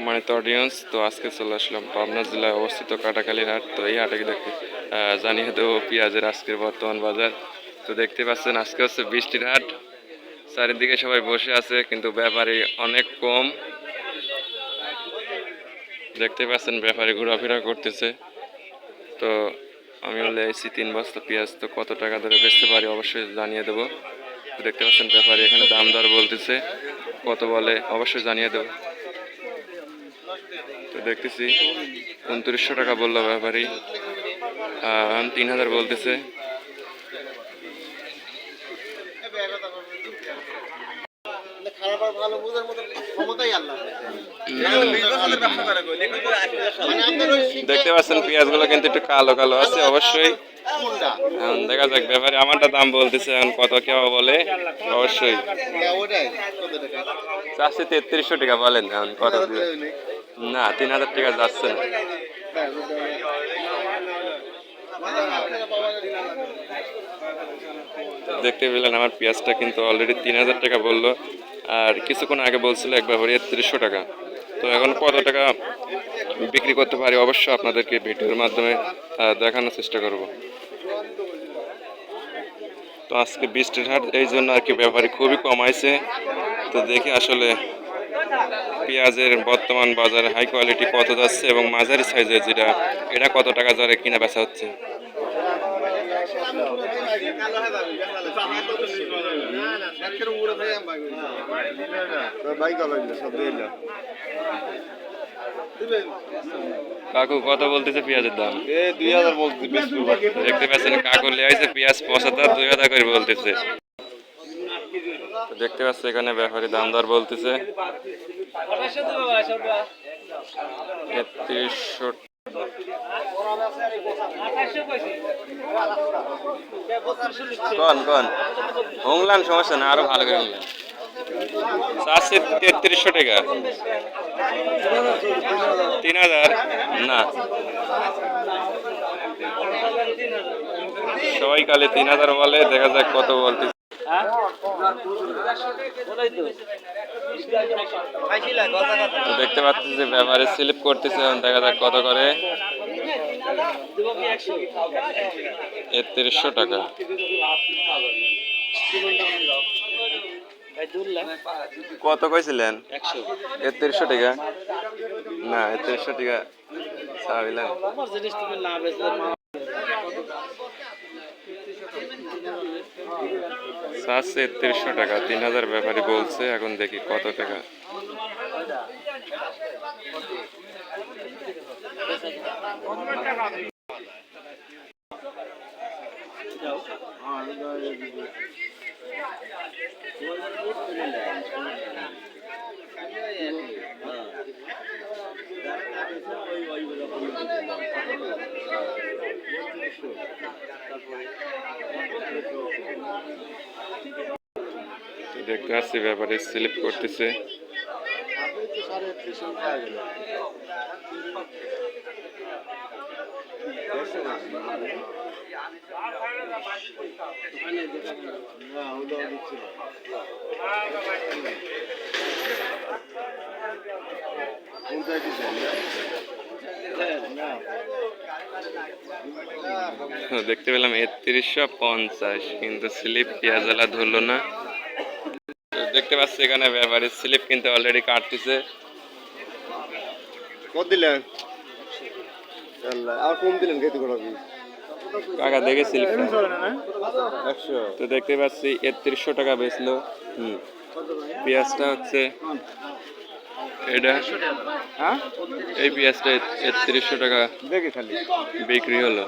সম্মানিত অডিয়েন্স তো আজকে চলে আসলাম পাবনা জেলায় অবস্থিত কাটাকালীর হাট। তো এই হাটে দেখতে জানিয়ে দেবো পেঁয়াজের আজকের বর্তমান বাজার। তো দেখতে পাচ্ছেন, আজকে হচ্ছে বৃষ্টির হাট। চারিদিকে সবাই বসে আছে, কিন্তু ব্যাপারী অনেক কম। দেখতে পাচ্ছেন, ব্যাপারী ঘোরাফেরা করতেছে। তো আমি হলে এসি তিন বস্তা পেঁয়াজ, তো কত টাকা ধরে বেচতে পারি অবশ্যই জানিয়ে দেবো। তো দেখতে পাচ্ছেন, ব্যাপারী এখানে দাম দর বলতেছে। কত বলে অবশ্যই জানিয়ে দেবো। তো দেখতেছি। উনত্রিশশো টাকা বলল ব্যাপারী। তিন হাজার বলতেছে। দেখতে পাচ্ছেন পেঁয়াজগুলো কিন্তু একটু কালো কালো আছে অবশ্যই। দেখা যাক ব্যাপারে আমারটা দাম বলতেছে এখন কত কেউ বলে অবশ্যই। হ্যাঁ? চারশো তেত্রিশশো টাকা বলেন এখন কত? না, তিন হাজার টাকা যাচ্ছে না। দেখতে পেলেন আমার পেঁয়াজটা কিন্তু অলরেডি তিন হাজার টাকা বলল। আর কিছুক্ষণ আগে বলছিল একবার ভরে একত্রিশশো টাকা। তো এখন কত টাকা বিক্রি করতে পারি অবশ্যই আপনাদেরকে ভিডিওর মাধ্যমে দেখানোর চেষ্টা করব। তো আজকে বৃষ্টির হাট এই জন্য আর কি ব্যাপারে খুবই কমাইছে তো দেখি আসলে পেঁয়াজের বর্তমান বাজারে হাই কোয়ালিটি কত যাচ্ছে এবং মাঝারি সাইজের যেটা এটা কত টাকা দরে কিনা বেচা হচ্ছে? কাকু কত বলতেছে পেঁয়াজের দাম? দুই হাজার বলছি দেখতে পাচ্ছেন কাকু লিয়াইছে পেঁয়াজ পঁচাত্তর দুই হাজার করে বলতেছে। দেখতে পাচ্ছি এখানে ব্যাপারী দাম দর বলতেছে তেত্রিশশো সমস্যা না, আরও ভালো করে চারশো তেত্রিশশো টাকা। তিন হাজার? না। সবাই কালে তিন হাজার বলে, দেখা যাক কত বলতে দেখতে পাচ্ছি যে ব্যাপারে স্লিপ করতেছে দেখা যাক কত করে। একত্রিশশো টাকা। কত কইছিলেন? একত্রিশশো টাকা? না একত্রিশশো টাকা চারশো একত্রিশশো টাকা। তিন হাজার ব্যাপারী বলছে এখন দেখি কত টাকা। দেখতে পাচ্ছি ব্যাপারে স্লিপ করতেছে। তো দেখতে পেলাম একত্রিশশো পঞ্চাশ কিন্তু স্লিপ পেঁয়াজালা ধরলো না। তো দেখতে পাচ্ছি এখানে ব্যাপারে স্লিপ কিন্তু অলরেডি কাটতেছে। কত দিলেন? আর কম দিলেন খেতে কাকা দেখে স্লিপ একশো। তো দেখতে পাচ্ছি একত্রিশশো টাকা বেচলো। হুম পেঁয়াজটা হচ্ছে এটা? হ্যাঁ? এই পেঁয়াজটা একত্রিশশো টাকা বিক্রি হলো।